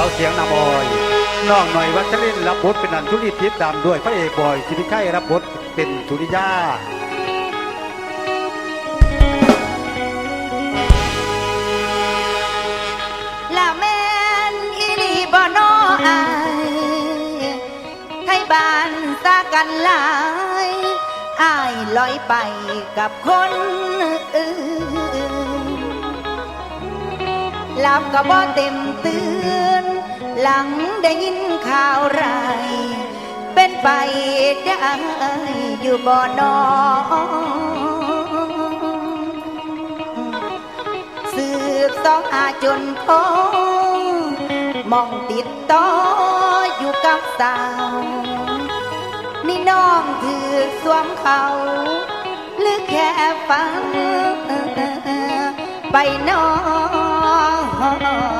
าวเสียงนำบอยน้องหน่อยวัชรินทร์รับบทเป็นอันธุริทิพย์ดำด้วยพระเอกบอยสิริชัยรับบทเป็นธุริยาละแม่นอีลีบ่นออายไทยบ้านซากันหลายอายลอยไปกับคนอื่นหลับก็บ่เต็มตื่น หลังได้ยินข่าวไร เป็นไปได้อยู่บ่อนอสืบสองหาจนพบมองติดต่ออยู่กับสาว นี่น้องถือสวมเขาหรือแค่ฟังไปน้อง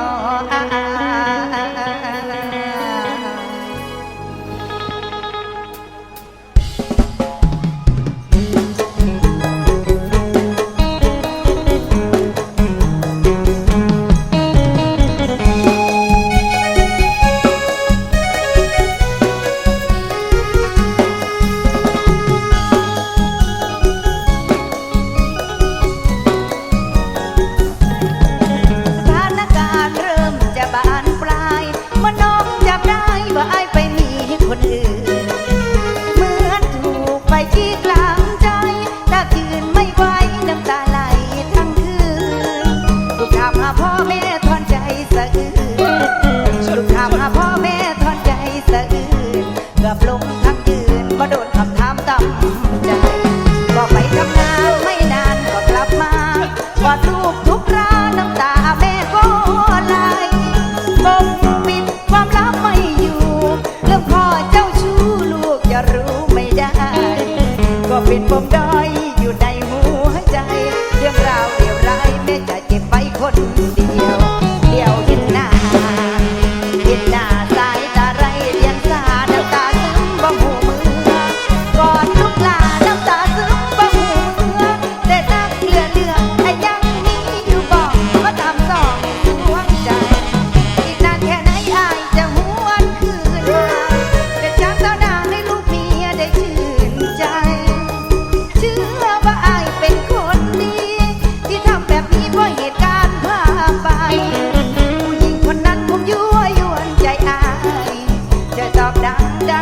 ปิดผมได้ ดังดา